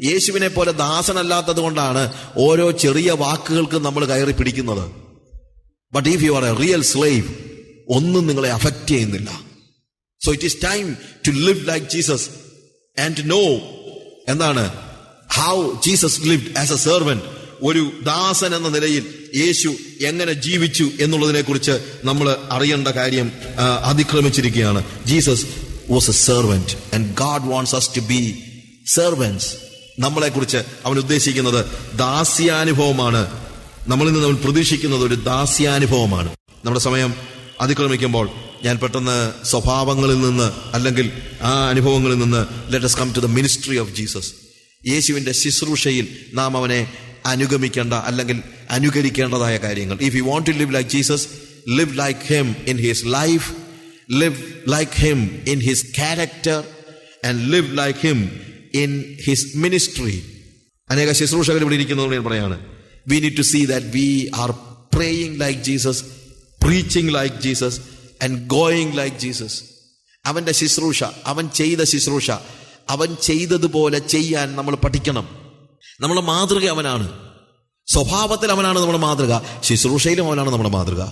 യേശുവിനെ പോലെ ദാസനല്ലാത്തത് കൊണ്ടാണ് ഓരോ ചെറിയ വാക്കുകൾക്കും നമ്മൾ കയറി പിടിക്കുന്നത്. But if you are a real slave ഒന്നും നിങ്ങളെ അഫക്റ്റ് ചെയ്യുന്നില്ല. So it is time to live like Jesus and no എന്താണ്? How Jesus live as a servant ഒരു ദാസൻ എന്ന നിലയിൽ യേശു എങ്ങനെ ജീവിച്ചു എന്നുള്ളതിനെ കുറിച്ച് നമ്മൾ അറിയേണ്ട കാര്യം അതിക്രമിച്ചിരിക്കുകയാണ്. Jesus was a servant and God wants us to be servants നമ്മളെ കുറിച്ച് അവൻ ഉദ്ദേശിക്കുന്നത് ദാസ്യാനുഭവമാണ്. നമ്മളിൽ നിന്ന് അവൻ പ്രതീക്ഷിക്കുന്നത് ഒരു ദാസ്യാനുഭവമാണ്. നമ്മുടെ സമയം അതിക്രമിക്കുമ്പോൾ ഞാൻ പെട്ടെന്ന് സ്വഭാവങ്ങളിൽ നിന്ന് അല്ലെങ്കിൽ ആ അനുഭവങ്ങളിൽ നിന്ന് let's come to the ministry of Jesus യേശുവിന്റെ ശുശ്രൂഷയിൽ നാം അവനെ അനുഗമിക്കേണ്ട അല്ലെങ്കിൽ അനുകരിക്കേണ്ടതായ കാര്യങ്ങൾ. If you want to live like Jesus live like him in his life live like him in his character and live like him in his ministry അനേക ശുശ്രൂഷകർ ഇവിടെ ഇരിക്കുന്നതുകൊണ്ട് ഞാൻ പറയാണ്. We need to see that we are praying like Jesus preaching like Jesus and going like Jesus അവന്റെ ശുശ്രൂഷ അവൻ ചെയ്ത ശുശ്രൂഷ അവൻ ചെയ്തതുപോലെ ചെയ്യാൻ നമ്മൾ പഠിക്കണം. നമ്മുടെ മാതൃക അവനാണ്. സ്വഭാവത്തിൽ അവനാണ് നമ്മുടെ മാതൃക ശുശ്രൂഷയിലും അവനാണ് നമ്മുടെ മാതൃക.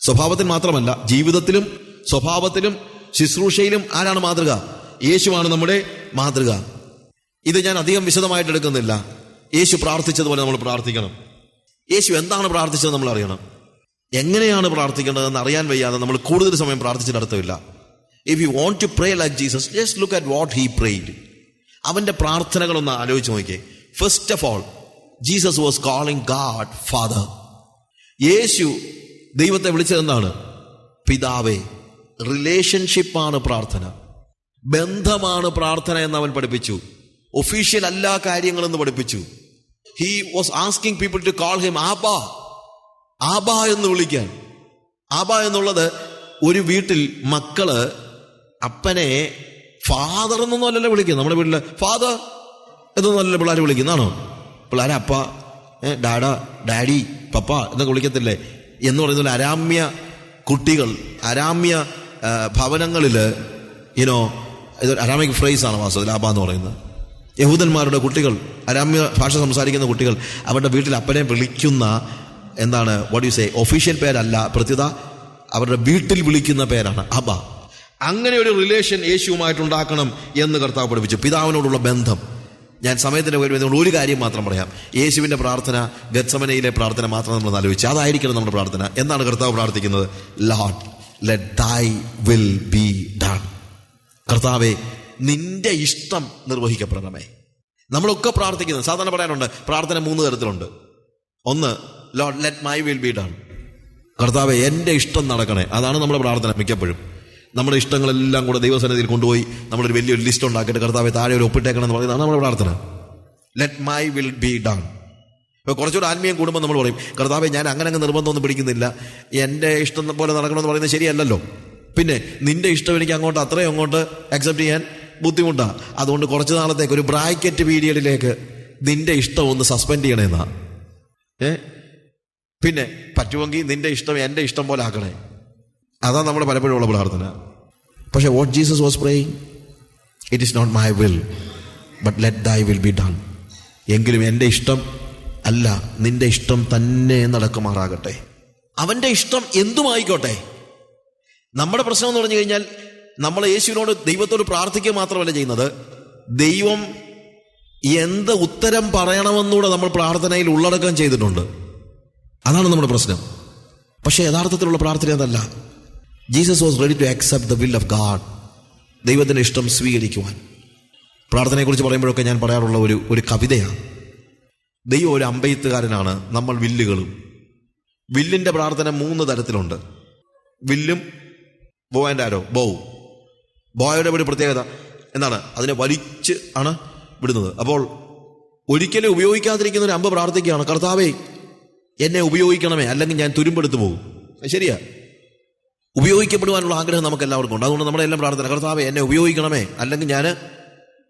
സ്വഭാവത്തിൽ മാത്രമല്ല ജീവിതത്തിലും സ്വഭാവത്തിലും ശുശ്രൂഷയിലും ആരാണ് മാതൃക? യേശുവാണ് നമ്മുടെ മാതൃക. ഇത് ഞാൻ അധികം വിശദമായിട്ട് എടുക്കുന്നില്ല. യേശു പ്രാർത്ഥിച്ചതുപോലെ നമ്മൾ പ്രാർത്ഥിക്കണം. യേശു എന്താണ് പ്രാർത്ഥിച്ചത് നമ്മൾ അറിയണം. എങ്ങനെയാണ് പ്രാർത്ഥിക്കേണ്ടതെന്ന് അറിയാൻ വയ്യാതെ നമ്മൾ കൂടുതൽ സമയം പ്രാർത്ഥിച്ചിട്ട് if you want to pray like Jesus just look at what he അവന്റെ പ്രാർത്ഥനകളൊന്ന് ആലോചിച്ച് നോക്കിയേ. First of all Jesus was calling God father യേശു ദൈവത്തെ വിളിച്ചതെന്താണ് പിതാവേ. റിലേഷൻഷിപ്പാണ് പ്രാർത്ഥന. ബന്ധമാണ് പ്രാർത്ഥന എന്ന് അവൻ പഠിപ്പിച്ചു. ഒഫീഷ്യൽ അല്ല കാര്യങ്ങളെന്ന് പഠിപ്പിച്ചു. He was asking people to call him abba abba എന്ന് വിളിക്കാൻ. ആബ എന്നുള്ളത് ഒരു വീട്ടിൽ മക്കൾ അപ്പനെ ഫാദർ എന്നൊന്നും അല്ലല്ലോ വിളിക്കുന്നത്. നമ്മുടെ വീട്ടിൽ ഫാദർ എന്നൊന്നും അല്ലല്ലോ പിള്ളേർ വിളിക്കുന്നതാണോ? പിള്ളേരെ അപ്പ ഡാഡ ഡാഡി പപ്പ എന്നൊക്കെ വിളിക്കത്തില്ലേ? എന്ന് പറയുന്ന അരാമ്യ കുട്ടികൾ അരാമ്യ ഭവനങ്ങളിൽ യുനോ ഇതൊരു അരാമിക് ഫ്രേസ് ആണ് വാസ്തവത്തിൽ ആബ എന്ന് പറയുന്നത്. യഹൂദന്മാരുടെ കുട്ടികൾ അരാമ്യ ഭാഷ സംസാരിക്കുന്ന കുട്ടികൾ അവരുടെ വീട്ടിൽ അപ്പനെ വിളിക്കുന്ന എന്താണ് വാട്ട് യു സേ ഒഫീഷ്യൽ പേരല്ല പ്രത്യുത അവരുടെ വീട്ടിൽ വിളിക്കുന്ന പേരാണ് അബ. അങ്ങനെ ഒരു റിലേഷൻ യേശുവുമായിട്ടുണ്ടാക്കണം എന്ന് കർത്താവ് പഠിപ്പിച്ചു. പിതാവിനോടുള്ള ബന്ധം. ഞാൻ സമയത്തിന്റെ പേര് നിങ്ങൾ ഒരു കാര്യം മാത്രം പറയാം. യേശുവിന്റെ പ്രാർത്ഥന ഗത്സമനയിലെ പ്രാർത്ഥന മാത്രം നമ്മൾ ആലോചിച്ചു. അതായിരിക്കണം നമ്മുടെ പ്രാർത്ഥന. എന്നാണ് കർത്താവ് പ്രാർത്ഥിക്കുന്നത്? Lord let thy will be done കർത്താവെ നിന്റെ ഇഷ്ടം നിർവഹിക്കപ്പെടണമേ. നമ്മളൊക്കെ പ്രാർത്ഥിക്കുന്നത് സാധാരണ പറയാനുണ്ട് പ്രാർത്ഥന മൂന്ന് തരത്തിലുണ്ട്. ഒന്ന് Lord let my will be done കർത്താവ് എന്റെ ഇഷ്ടം നടക്കണേ. അതാണ് നമ്മുടെ പ്രാർത്ഥന മിക്കപ്പോഴും. നമ്മുടെ ഇഷ്ടങ്ങളെല്ലാം കൂടെ ദൈവസന്നിധിയിൽ കൊണ്ടുപോയി നമ്മളൊരു വലിയൊരു ലിസ്റ്റ് ഉണ്ടാക്കിയിട്ട് കർത്താവ് താഴെ ഒരു ഒപ്പിട്ടേക്കണം എന്ന് പറയുന്നതാണ് നമ്മുടെ പ്രാർത്ഥന. Let my will be done ഇപ്പോൾ കുറച്ചുകൂടെ ആത്മീയം കൂടുമ്പോൾ നമ്മൾ പറയും കർത്താവെ ഞാൻ അങ്ങനെ അങ്ങ് നിർബന്ധമൊന്നും പിടിക്കുന്നില്ല. എന്റെ ഇഷ്ടം പോലെ നടക്കണമെന്ന് പറയുന്നത് ശരിയല്ലല്ലോ. പിന്നെ നിന്റെ ഇഷ്ടം എനിക്ക് അങ്ങോട്ട് അത്രയും അങ്ങോട്ട് അക്സെപ്റ്റ് ചെയ്യാൻ ബുദ്ധിമുട്ടാണ്. അതുകൊണ്ട് കുറച്ച് നാളത്തേക്ക് ഒരു ബ്രാക്കറ്റ് പീരിയഡിലേക്ക് നിന്റെ ഇഷ്ടം ഒന്ന് സസ്പെൻഡ് ചെയ്യണേന്നാ. ഏ? പിന്നെ പറ്റുമെങ്കിൽ നിന്റെ ഇഷ്ടം എന്റെ ഇഷ്ടം പോലെ ആക്കണേ. അതാണ് നമ്മൾ പലപ്പോഴും ഉള്ള പ്രാർത്ഥന. പക്ഷെ what Jesus was praying it is not my will but let thy will be done എങ്കിലും എന്റെ ഇഷ്ടം അല്ല നിന്റെ ഇഷ്ടം തന്നെ നടക്കുമാറാകട്ടെ. അവന്റെ ഇഷ്ടം എന്തുമായിക്കോട്ടെ? നമ്മുടെ പ്രശ്നം എന്ന് പറഞ്ഞു കഴിഞ്ഞാൽ നമ്മൾ യേശുവിനോട് ദൈവത്തോട് പ്രാർത്ഥിക്കുക മാത്രമല്ല ചെയ്യുന്നത്. ദൈവം എന്ത് ഉത്തരം പറയണമെന്നൂടെ നമ്മൾ പ്രാർത്ഥനയിൽ ഉള്ളടക്കം ചെയ്തിട്ടുണ്ട്. അതാണ് നമ്മുടെ പ്രശ്നം. പക്ഷേ യഥാർത്ഥത്തിലുള്ള പ്രാർത്ഥന അതല്ല. Jesus was ready to accept the will of God. ദൈവത്തിന്റെ ഇഷ്ടം സ്വീകരിക്കുവാൻ. പ്രാർത്ഥനയെക്കുറിച്ച് പറയുമ്പോഴൊക്കെ ഞാൻ പറയാറുള്ള ഒരു ഒരു കവിതയാണ്. ദൈവം ഒരു അമ്പെയ്ത്തുകാരനാണ്. നമ്മൾ വില്ലുകളും. വില്ലിന്റെ പ്രാർത്ഥന മൂന്ന് തരത്തിലുണ്ട്. വില്ലും ബോ ആൻഡ് ആരോ ബോ ബോയുടെ ഒരു പ്രത്യേകത. എന്നാണ് അതിനെ വലിച്ച് ആണ് വിടുന്നത്. അപ്പോൾ ഒരിക്കലും ഉപയോഗിക്കാതിരിക്കുന്ന ഒരു അമ്പ് പ്രാർത്ഥിക്കുകയാണ്. കർത്താവേ എന്നെ ഉപയോഗിക്കണമേ അല്ലെങ്കിൽ ഞാൻ തുരുമ്പെടുത്ത് പോകും. ശരിയാ. ഉപയോഗിക്കപ്പെടുവാനുള്ള ആഗ്രഹം നമുക്ക് എല്ലാവർക്കും ഉണ്ട്. അതുകൊണ്ട് നമ്മുടെ എല്ലാം പ്രാർത്ഥന കർത്താവേ എന്നെ ഉപയോഗിക്കണമേ അല്ലെങ്കിൽ ഞാൻ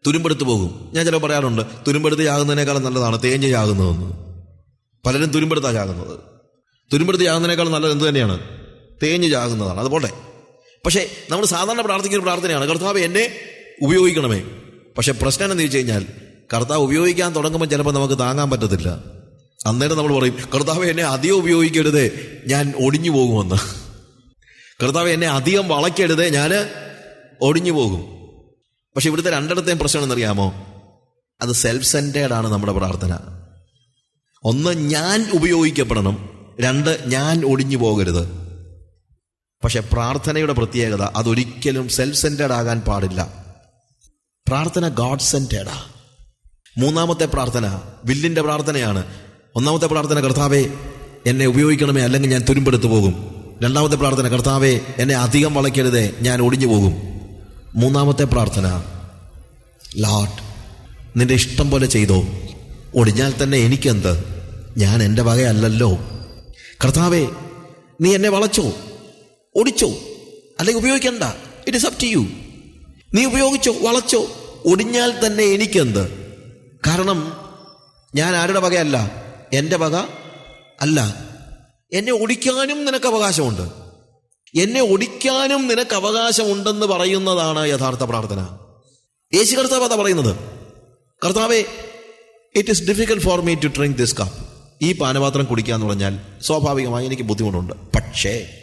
തുരുമ്പെടുത്ത് പോകും. ഞാൻ ചിലപ്പോൾ പറയാറുണ്ട് തുരുമ്പെടുത്ത് ചാകുന്നതിനേക്കാളും നല്ലതാണ് തേഞ്ഞ് ചാകുന്നതെന്ന് പലരും തുരുമ്പെടുത്താണ് ചാകുന്നത് തുരുമ്പെടുത്ത് ചാകുന്നതിനേക്കാളും നല്ലത് എന്ത് തന്നെയാണ്? തേഞ്ഞ് ചാകുന്നതാണ് അതുപോട്ടെ പക്ഷേ നമ്മൾ സാധാരണ പ്രാർത്ഥിക്കുന്ന പ്രാർത്ഥനയാണ്. കർത്താവ് എന്നെ ഉപയോഗിക്കണമേ. പക്ഷെ പ്രശ്നം എന്ന് ചോദിച്ചു കഴിഞ്ഞാൽ കർത്താവ് ഉപയോഗിക്കാൻ തുടങ്ങുമ്പോൾ ചിലപ്പോൾ നമുക്ക് താങ്ങാൻ പറ്റത്തില്ല. അന്നേരം നമ്മൾ പറയും കർത്താവ് എന്നെ അധികം ഉപയോഗിക്കരുതേ ഞാൻ ഒടിഞ്ഞു പോകുമെന്ന്. കർത്താവ് എന്നെ അധികം വളയ്ക്കരുതേ ഞാൻ ഒടിഞ്ഞു പോകും. പക്ഷെ ഇവിടുത്തെ രണ്ടിടത്തെയും പ്രശ്നം എന്നറിയാമോ അത് സെൽഫ് സെന്റേഡ് ആണ് നമ്മുടെ പ്രാർത്ഥന. ഒന്ന് ഞാൻ ഉപയോഗിക്കപ്പെടണം. രണ്ട് ഞാൻ ഒടിഞ്ഞു പോകരുത്. പക്ഷെ പ്രാർത്ഥനയുടെ പ്രത്യേകത അതൊരിക്കലും സെൽഫ് സെന്റേഡ് ആകാൻ പാടില്ല. പ്രാർത്ഥന ഗോഡ് സെന്റേഡാ മൂന്നാമത്തെ പ്രാർത്ഥന വില്ലിന്റെ പ്രാർത്ഥനയാണ്. ഒന്നാമത്തെ പ്രാർത്ഥന കർത്താവേ എന്നെ ഉപയോഗിക്കണമേ അല്ലെങ്കിൽ ഞാൻ തുരുമ്പെടുത്തു പോകും. രണ്ടാമത്തെ പ്രാർത്ഥന കർത്താവേ എന്നെ അധികം വളയ്ക്കരുതേ ഞാൻ ഒടിഞ്ഞു പോകും. മൂന്നാമത്തെ പ്രാർത്ഥന ലാഡ് നിന്റെ ഇഷ്ടം പോലെ ചെയ്തോ. ഒടിഞ്ഞാൽ തന്നെ എനിക്കെന്ത്? ഞാൻ എന്റെ വകയല്ലല്ലോ. കർത്താവേ നീ എന്നെ വളച്ചോ. ഒടിച്ചോ? അല്ലെങ്കിൽ ഉപയോഗിക്കണ്ട? It is up to you നീ ഉപയോഗിച്ചോ വളച്ചോ? ഒടിഞ്ഞാൽ തന്നെ എനിക്കെന്ത്? കാരണം ഞാൻ ആരുടെ വകയല്ല? എന്റെ വക അല്ല. എന്നെ ഒടിക്കാനും നിനക്ക് അവകാശമുണ്ട്. എന്നെ ഒടിക്കാനും നിനക്ക് അവകാശമുണ്ടെന്ന് പറയുന്നതാണ് യഥാർത്ഥ പ്രാർത്ഥന. യേശു കർത്താവ് അതാ പറയുന്നത്. കർത്താവെ it is difficult for me to drink this cup ഈ പാനപാത്രം കുടിക്കുക എന്ന് പറഞ്ഞാൽ സ്വാഭാവികമായി എനിക്ക് ബുദ്ധിമുട്ടുണ്ട്. പക്ഷേ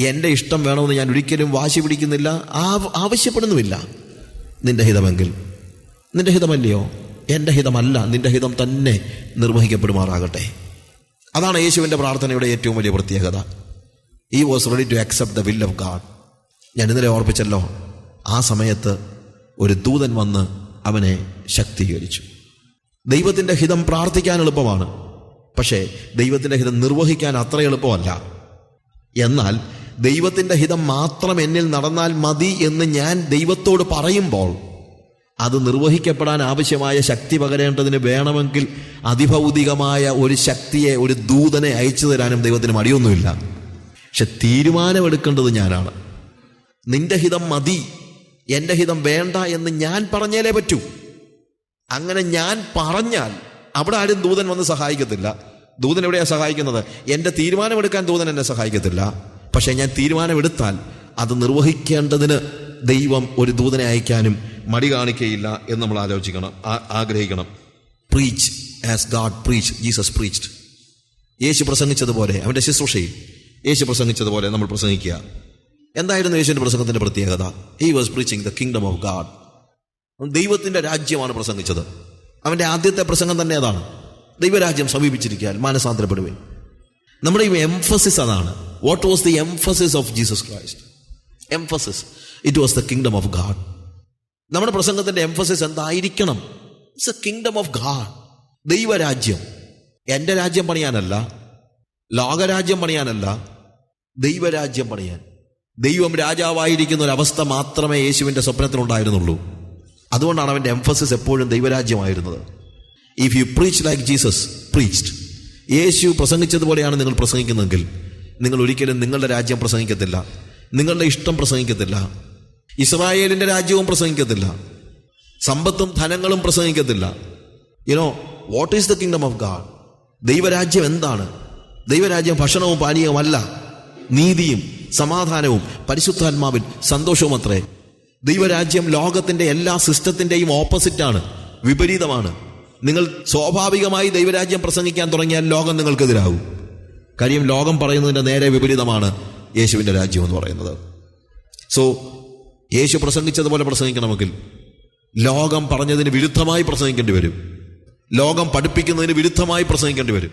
എന്റെ ഇഷ്ടം വേണമെന്ന് ഞാൻ ഒരിക്കലും വാശി പിടിക്കുന്നില്ല ആവ- ആവശ്യപ്പെടുന്നുമില്ല. നിന്റെ ഹിതമെങ്കിൽ. നിന്റെ ഹിതമല്ലയോ? എന്റെ ഹിതമല്ല നിന്റെ ഹിതം തന്നെ നിർവഹിക്കപ്പെടുമാറാകട്ടെ. അതാണ് യേശുവിന്റെ പ്രാർത്ഥനയുടെ ഏറ്റവും വലിയ പ്രത്യേകത. ഈ was ready to accept the will of God ഞാൻ ഇന്നലെ ഓർപ്പിച്ചല്ലോ ആ സമയത്ത് ഒരു ദൂതൻ വന്ന് അവനെ ശക്തീകരിച്ചു. ദൈവത്തിന്റെ ഹിതം പ്രാർത്ഥിക്കാൻ എളുപ്പമാണ്. പക്ഷേ ദൈവത്തിന്റെ ഹിതം നിർവഹിക്കാൻ അത്ര എളുപ്പമല്ല. എന്നാൽ ദൈവത്തിന്റെ ഹിതം മാത്രം എന്നിൽ നടന്നാൽ മതി എന്ന് ഞാൻ ദൈവത്തോട് പറയുമ്പോൾ അത് നിർവഹിക്കപ്പെടാൻ ആവശ്യമായ ശക്തി പകരേണ്ടതിന് വേണമെങ്കിൽ അതിഭൗതികമായ ഒരു ശക്തിയെ ഒരു ദൂതനെ അയച്ചു തരാനും ദൈവത്തിന് മടിയൊന്നുമില്ല. പക്ഷെ തീരുമാനമെടുക്കേണ്ടത് ഞാനാണ്. നിന്റെ ഹിതം മതി എന്റെ ഹിതം വേണ്ട എന്ന് ഞാൻ പറഞ്ഞാലേ പറ്റൂ. അങ്ങനെ ഞാൻ പറഞ്ഞാൽ അവിടെ ആരും ദൂതൻ വന്ന് സഹായിക്കത്തില്ല. ദൂതൻ എവിടെയാണ് സഹായിക്കുന്നത്? എന്റെ തീരുമാനമെടുക്കാൻ ദൂതൻ എന്നെ സഹായിക്കത്തില്ല. പക്ഷെ ഞാൻ തീരുമാനമെടുത്താൽ അത് നിർവഹിക്കേണ്ടതിന് ദൈവം ഒരു ദൂതനെ അയക്കാനും മടി കാണിക്കയില്ല എന്ന് നമ്മൾ ആലോചിക്കണം ആഗ്രഹിക്കണം. Preach as God preach Jesus preached യേശു പ്രസംഗിച്ചതുപോലെ അവന്റെ ശുശ്രൂഷയിൽ യേശു പ്രസംഗിച്ചതുപോലെ നമ്മൾ പ്രസംഗിക്കുക. എന്തായിരുന്നു യേശുവിന്റെ പ്രസംഗത്തിന്റെ പ്രത്യേകത? He was preaching the kingdom of God ദൈവത്തിന്റെ രാജ്യമാണ് പ്രസംഗിച്ചത്. അവന്റെ ആദ്യത്തെ പ്രസംഗം തന്നെ അതാണ്. ദൈവരാജ്യം സമീപിച്ചിരിക്കാൻ മാനസാന്തരപ്പെടുവേ നമ്മുടെ ഈ എംഫസിസ് അതാണ്. What was the emphasis of Jesus Christ emphasis it was the kingdom of God നമ്മുടെ പ്രസംഗത്തിന്റെ എംഫസിസ് എന്തായിരിക്കണം? It's a kingdom of God ദൈവരാജ്യം. എന്റെ രാജ്യം പണിയാനല്ല. ലോകരാജ്യം പണിയാനല്ല. ദൈവരാജ്യം പണിയാൻ. ദൈവം രാജാവായിരിക്കുന്ന ഒരു അവസ്ഥ മാത്രമേ യേശുവിന്റെ സ്വപ്നത്തിലുണ്ടായിരുന്നുള്ളൂ. അതുകൊണ്ടാണ് അവന്റെ എംഫസിസ് എപ്പോഴും ദൈവരാജ്യമായിരുന്നത്. If you preach like Jesus preached യേശു പ്രസംഗിച്ചതുപോലെയാണ് നിങ്ങൾ പ്രസംഗിക്കുന്നതെങ്കിൽ നിങ്ങൾ ഒരിക്കലും നിങ്ങളുടെ രാജ്യം പ്രസംഗിക്കത്തില്ല. നിങ്ങളുടെ ഇഷ്ടം പ്രസംഗിക്കത്തില്ല. ഇസ്രായേലിന്റെ രാജ്യവും പ്രസംഗിക്കത്തില്ല. സമ്പത്തും ധനങ്ങളും പ്രസംഗിക്കത്തില്ല. You know what is the kingdom of God ദൈവരാജ്യം എന്താണ്? ദൈവരാജ്യം ഭക്ഷണവും പാനീയവുമല്ല നീതിയും സമാധാനവും പരിശുദ്ധാത്മാവിൽ സന്തോഷവും അത്രേ. ദൈവരാജ്യം ലോകത്തിന്റെ എല്ലാ സിസ്റ്റത്തിന്റെയും ഓപ്പോസിറ്റാണ് വിപരീതമാണ്. നിങ്ങൾ സ്വാഭാവികമായി ദൈവരാജ്യം പ്രസംഗിക്കാൻ തുടങ്ങിയാൽ ലോകം നിങ്ങൾക്കെതിരാകും. കാര്യം ലോകം പറയുന്നതിന്റെ നേരെ വിപരീതമാണ് യേശുവിന്റെ രാജ്യം എന്ന് പറയുന്നത്. സോ യേശു പ്രസംഗിച്ചതുപോലെ പ്രസംഗിക്കണമെങ്കിൽ ലോകം പറഞ്ഞതിന് വിരുദ്ധമായി പ്രസംഗിക്കേണ്ടി വരും. ലോകം പഠിപ്പിക്കുന്നതിന് വിരുദ്ധമായി പ്രസംഗിക്കേണ്ടി വരും.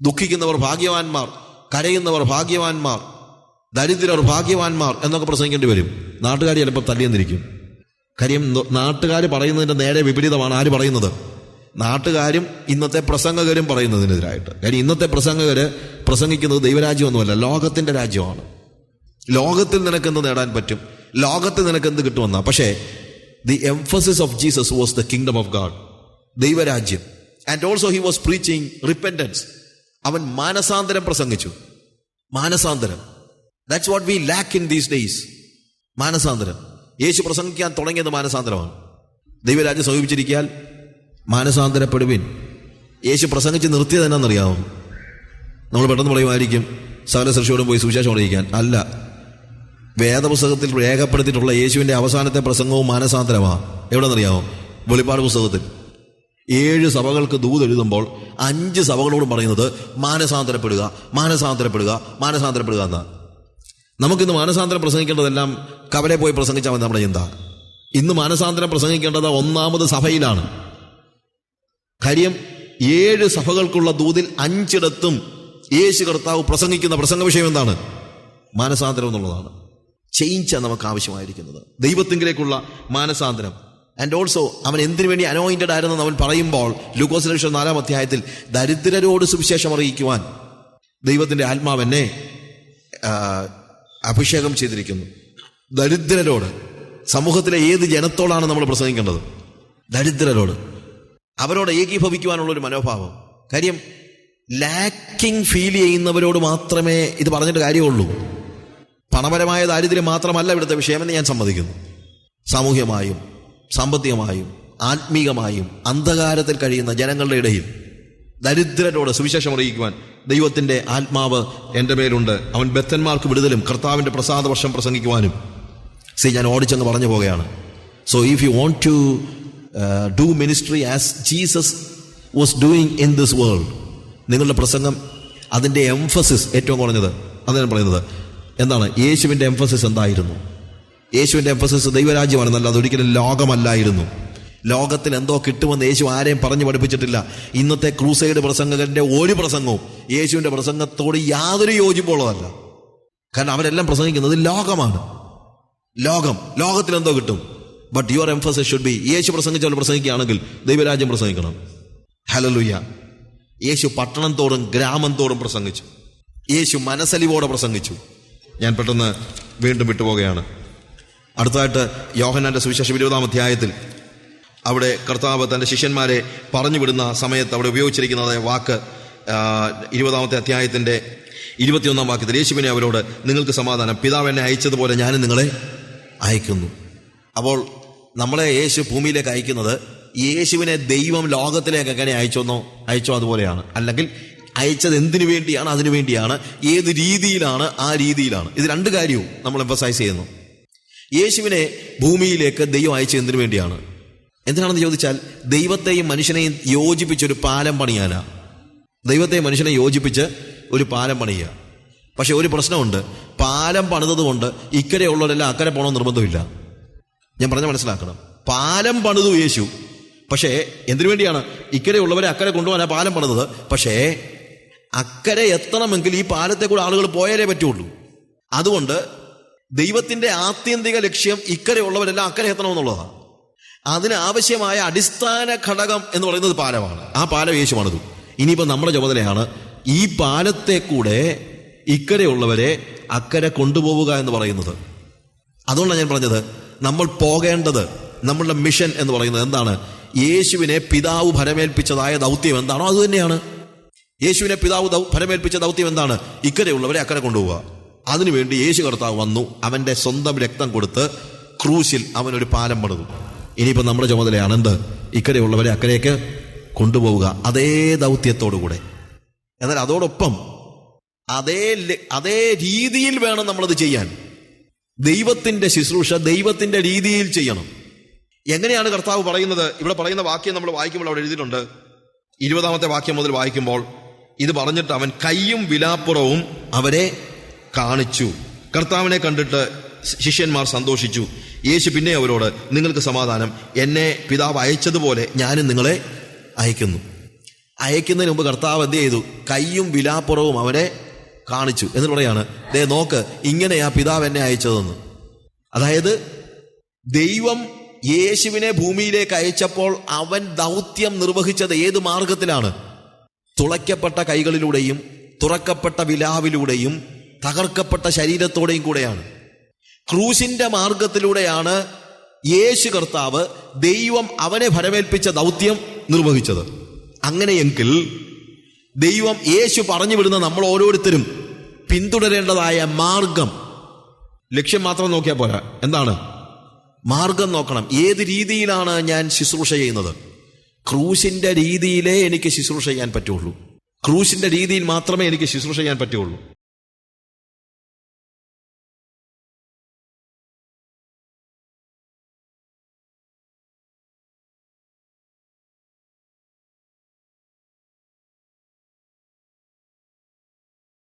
ദുഃഖിക്കുന്നവർ ഭാഗ്യവാന്മാർ കരയുന്നവർ ഭാഗ്യവാന്മാർ ദരിദ്രർ ഭാഗ്യവാന്മാർ എന്നൊക്കെ പ്രസംഗിക്കേണ്ടി വരും. നാട്ടുകാർ ചിലപ്പോൾ തല്ലിയെന്നിരിക്കും. കാര്യം നാട്ടുകാർ പറയുന്നതിന്റെ നേരെ വിപരീതമാണ് ആര് പറയുന്നത്? നാട്ടുകാരും ഇന്നത്തെ പ്രസംഗകരും പറയുന്നതിനെതിരായിട്ട്. കാര്യം ഇന്നത്തെ പ്രസംഗകര് പ്രസംഗിക്കുന്നത് ദൈവരാജ്യമൊന്നുമല്ല ലോകത്തിന്റെ രാജ്യമാണ്. ലോകത്തിൽ നിനക്കെന്ത് നേടാൻ പറ്റും? ലോകത്തിൽ നിനക്കെന്ത് കിട്ടുമെന്നാ? പക്ഷേ the emphasis of Jesus was the kingdom of God ദൈവരാജ്യം. And also he was preaching repentance അവൻ മാനസാന്തരം പ്രസംഗിച്ചു. മാനസാന്തരം. That's what we lack in these days മാനസാന്തരം. യേശു പ്രസംഗിക്കാൻ തുടങ്ങിയത് മാനസാന്തരമാണ്. ദൈവരാജ്യം സമീപിച്ചിരിക്കാൻ മാനസാന്തരപ്പെടുവിൻ. യേശു പ്രസംഗിച്ച് നിർത്തിയത് നമ്മൾ പെട്ടെന്ന് പറയുമായിരിക്കും സകല സൃഷ്ടിയോടും പോയി സുവിശേഷം അറിയിക്കാൻ. അല്ല. വേദപുസ്തകത്തിൽ രേഖപ്പെടുത്തിയിട്ടുള്ള യേശുവിന്റെ അവസാനത്തെ പ്രസംഗവും മാനസാന്തരമാണ് എവിടെന്നറിയാമോ വെളിപ്പാട് പുസ്തകത്തിൽ. ഏഴ് സഭകൾക്ക് ദൂത് എഴുതുമ്പോൾ അഞ്ച് സഭകളോടും പറയുന്നത് മാനസാന്തരപ്പെടുക മാനസാന്തരപ്പെടുക മാനസാന്തരപ്പെടുക എന്ന്. നമുക്കിന്ന് മാനസാന്തരം പ്രസംഗിക്കേണ്ടതെല്ലാം കവലെ പോയി പ്രസംഗിച്ചാൽ മതി നമ്മുടെ ചിന്ത. ഇന്ന് മാനസാന്തരം പ്രസംഗിക്കേണ്ടത് ഒന്നാമത് സഭയിലാണ്. കാര്യം ഏഴ് സഭകൾക്കുള്ള ദൂതിൽ അഞ്ചിടത്തും യേശു കർത്താവ് പ്രസംഗിക്കുന്ന പ്രസംഗ വിഷയം എന്താണ്? മാനസാന്തരം എന്നുള്ളതാണ്. ചേഞ്ചാണ് നമുക്ക് ആവശ്യമായിരിക്കുന്നത്. ദൈവത്തിങ്കിലേക്കുള്ള മാനസാന്തരം. ആൻഡ് ഓൾസോ അവൻ എന്തിനു വേണ്ടി അനോയിന്റഡ് ആയിരുന്നെന്ന് അവൻ പറയുമ്പോൾ ലൂക്കോസ് ലക്ഷം നാലാം അധ്യായത്തിൽ ദരിദ്രരോട് സുവിശേഷം അറിയിക്കുവാൻ ദൈവത്തിന്റെ ആത്മാവ് എന്നെ അഭിഷേകം ചെയ്തിരിക്കുന്നു. ദരിദ്രരോട് സമൂഹത്തിലെ ഏത് ജനത്തോടാണ് നമ്മൾ പ്രസംഗിക്കേണ്ടത്? ദരിദ്രരോട്. അവരോട് ഏകീഭവിക്കുവാനുള്ള ഒരു മനോഭാവം. കാര്യം ലാക്കിംഗ് ഫീൽ ചെയ്യുന്നവരോട് മാത്രമേ ഇത് പറഞ്ഞിട്ട് കാര്യമുള്ളൂ. പണപരമായ ദാരിദ്ര്യം മാത്രമല്ല ഇവിടുത്തെ വിഷയമെന്ന് ഞാൻ സമ്മതിക്കുന്നു. സാമൂഹ്യമായും സാമ്പത്തികമായും ആത്മീകമായും അന്ധകാരത്തിൽ കഴിയുന്ന ജനങ്ങളുടെ ഇടയിൽ ദരിദ്രരോട് സുവിശേഷം അറിയിക്കുവാൻ ദൈവത്തിന്റെ ആത്മാവ് എന്റെ മേലുണ്ട്. അവൻ ബദ്ധന്മാർക്ക് വിടുതലും കർത്താവിന്റെ പ്രസാദ വർഷം പ്രസംഗിക്കുവാനും. സി ഞാൻ ഓടിച്ചെന്ന് പറഞ്ഞു പോവുകയാണ്. So if you want to do ministry as Jesus was doing in this world നിങ്ങളുടെ പ്രസംഗം അതിന്റെ എംഫസിസ് ഏറ്റവും കുറഞ്ഞത്. അതാണ് പറയുന്നത്. എന്താണ്? യേശുവിന്റെ എംഫസിസ് എന്തായിരുന്നു? യേശുവിന്റെ എംഫസിസ് ദൈവരാജ്യമാണ് നല്ല അതൊരിക്കലും ലോകമല്ലായിരുന്നു. ലോകത്തിൽ എന്തോ കിട്ടുമെന്ന് യേശു ആരെയും പറഞ്ഞു പഠിപ്പിച്ചിട്ടില്ല. ഇന്നത്തെ ക്രൂസൈഡ് പ്രസംഗകന്റെ ഒരു പ്രസംഗവും യേശുവിന്റെ പ്രസംഗത്തോട് യാതൊരു യോജിപ്പുള്ളതല്ല. കാരണം അവരെല്ലാം പ്രസംഗിക്കുന്നത് ലോകമാണ്. ലോകം ലോകത്തിൽ എന്തോ കിട്ടും. But your emphasis should be യേശു പ്രസംഗിച്ചവർ പ്രസംഗിക്കുകയാണെങ്കിൽ ദൈവരാജ്യം പ്രസംഗിക്കണം. ഹലലുയ്യ യേശു പട്ടണം തോറും ഗ്രാമം തോറും പ്രസംഗിച്ചു. യേശു മനസ്സലിവോടെ പ്രസംഗിച്ചു. ഞാൻ പെട്ടെന്ന് വീണ്ടും വിട്ടുപോവുകയാണ്. അടുത്തതായിട്ട് യോഹനാന്റെ സുവിശേഷം ഇരുപതാം അധ്യായത്തിൽ അവിടെ കർത്താവ് തന്റെ ശിഷ്യന്മാരെ പറഞ്ഞു വിടുന്ന സമയത്ത് അവിടെ ഉപയോഗിച്ചിരിക്കുന്നത് വാക്ക് ഇരുപതാമത്തെ അധ്യായത്തിന്റെ ഇരുപത്തിയൊന്നാം വാക്യത്തിൽ യേശുവിനെ അവരോട് നിങ്ങൾക്ക് സമാധാനം. പിതാവ് എന്നെ അയച്ചതുപോലെ ഞാനും നിങ്ങളെ അയക്കുന്നു. അപ്പോൾ നമ്മളെ യേശു ഭൂമിയിലേക്ക് അയക്കുന്നത് യേശുവിനെ ദൈവം ലോകത്തിലേക്ക് എങ്ങനെ അയച്ചോന്നോ അയച്ചോ അതുപോലെയാണ്. അല്ലെങ്കിൽ അയച്ചത് എന്തിനു വേണ്ടിയാണ്? അതിനു വേണ്ടിയാണ്. ഏത് രീതിയിലാണ്? ആ രീതിയിലാണ്. ഇത് രണ്ട് കാര്യവും നമ്മൾ എംഫസൈസ് ചെയ്യുന്നു. യേശുവിനെ ഭൂമിയിലേക്ക് ദൈവം അയച്ചത് എന്തിനു വേണ്ടിയാണ്? എന്തിനാണെന്ന് ചോദിച്ചാൽ ദൈവത്തെയും മനുഷ്യനെയും യോജിപ്പിച്ച് ഒരു പാലം പണിയാനാ. ദൈവത്തെയും മനുഷ്യനെ യോജിപ്പിച്ച് ഒരു പാലം പണിയുക. പക്ഷെ ഒരു പ്രശ്നമുണ്ട്. പാലം പണിതത് കൊണ്ട് ഇക്കരെ ഉള്ളവരെല്ലാം അക്കരെ പോകണമെന്ന് നിർബന്ധമില്ല. ഞാൻ പറഞ്ഞ മനസ്സിലാക്കണം. പാലം പണിതു യേശു. പക്ഷേ എന്തിനു വേണ്ടിയാണ്? ഇക്കരെ ഉള്ളവരെ അക്കരെ കൊണ്ടുപോകാൻ ആ പാലം പണിതത്. പക്ഷേ അക്കരെ എത്തണമെങ്കിൽ ഈ പാലത്തെ കൂടെ ആളുകൾ പോയാലേ പറ്റുള്ളൂ. അതുകൊണ്ട് ദൈവത്തിന്റെ ആത്യന്തിക ലക്ഷ്യം ഇക്കരെ ഉള്ളവരെല്ലാം അക്കരെ എത്തണമെന്നുള്ളതാണ് അതിന് ആവശ്യമായ അടിസ്ഥാന ഘടകം എന്ന് പറയുന്നത് പാലമാണ്. ആ പാലം യേശുവാണിത് ഇനിയിപ്പോൾ നമ്മുടെ ചുമതലയാണ് ഈ പാലത്തെ കൂടെ ഇക്കരെയുള്ളവരെ അക്കരെ കൊണ്ടുപോവുക എന്ന് പറയുന്നത്. അതുകൊണ്ടാണ് ഞാൻ പറഞ്ഞത് നമ്മൾ പോകേണ്ടത് നമ്മളുടെ മിഷൻ എന്ന് പറയുന്നത് എന്താണ്? യേശുവിനെ പിതാവ് ഭരമേൽപ്പിച്ചതായ ദൗത്യം എന്താണോ അത് തന്നെയാണ്. യേശുവിനെ പിതാവ് ഫലമേൽപ്പിച്ച ദൗത്യം എന്താണ്? ഇക്കരെയുള്ളവരെ അക്കരെ കൊണ്ടുപോവുക. അതിനുവേണ്ടി യേശു കർത്താവ് വന്നു അവന്റെ സ്വന്തം രക്തം കൊടുത്ത് ക്രൂശിൽ അവനൊരു പാലം പണിതു. ഇനിയിപ്പോൾ നമ്മുടെ ചുമതലയാണ് എന്ത്? ഇക്കരെയുള്ളവരെ അക്കരേക്ക് കൊണ്ടുപോവുക. അതേ ദൗത്യത്തോടുകൂടെ. എന്നാൽ അതോടൊപ്പം അതേ അതേ രീതിയിൽ വേണം നമ്മളത് ചെയ്യാൻ. ദൈവത്തിന്റെ ശുശ്രൂഷ ദൈവത്തിന്റെ രീതിയിൽ ചെയ്യണം. എങ്ങനെയാണ് കർത്താവ് പറയുന്നത്? ഇവിടെ പറയുന്ന വാക്യം നമ്മൾ വായിക്കുമ്പോൾ അവിടെ എഴുതിയിട്ടുണ്ട്. ഇരുപതാമത്തെ വാക്യം മുതൽ വായിക്കുമ്പോൾ ഇത് പറഞ്ഞിട്ട് അവൻ കൈയും വിലാപ്പുറവും അവരെ കാണിച്ചു. കർത്താവിനെ കണ്ടിട്ട് ശിഷ്യന്മാർ സന്തോഷിച്ചു. യേശു പിന്നെ അവരോട് നിങ്ങൾക്ക് സമാധാനം. എന്നെ പിതാവ് അയച്ചതുപോലെ ഞാനും നിങ്ങളെ അയക്കുന്നു. അയക്കുന്നതിന് മുമ്പ് കർത്താവ് എന്ത് ചെയ്തു? കൈയും വിലാപ്പുറവും അവരെ കാണിച്ചു. എന്ന് പറയാണ് ദേ നോക്ക് ഇങ്ങനെയാ പിതാവ് എന്നെ അയച്ചതെന്ന്. അതായത് ദൈവം യേശുവിനെ ഭൂമിയിലേക്ക് അയച്ചപ്പോൾ അവൻ ദൗത്യം നിർവഹിച്ചത് ഏത് മാർഗത്തിലാണ്? തുളയ്ക്കപ്പെട്ട കൈകളിലൂടെയും തുറക്കപ്പെട്ട വിലാവിലൂടെയും തകർക്കപ്പെട്ട ശരീരത്തോടെയും കൂടെയാണ്. ക്രൂശിന്റെ മാർഗത്തിലൂടെയാണ് യേശു കർത്താവ് ദൈവം അവനെ ഭരമേൽപ്പിച്ച ദൗത്യം നിർവഹിച്ചത്. അങ്ങനെയെങ്കിൽ ദൈവം യേശു പറഞ്ഞു വിടുന്ന നമ്മൾ ഓരോരുത്തരും പിന്തുടരേണ്ടതായ മാർഗം. ലക്ഷ്യം മാത്രം നോക്കിയാൽ പോരാ. എന്താണ്? മാർഗം നോക്കണം. ഏത് രീതിയിലാണ് ഞാൻ ശുശ്രൂഷ ചെയ്യുന്നത്? ക്രൂശിന്റെ രീതിയിലേ എനിക്ക് ശുശ്രൂഷ ചെയ്യാൻ പറ്റുള്ളൂ. ക്രൂശിന്റെ രീതിയിൽ മാത്രമേ എനിക്ക് ശുശ്രൂഷ ചെയ്യാൻ പറ്റുള്ളൂ.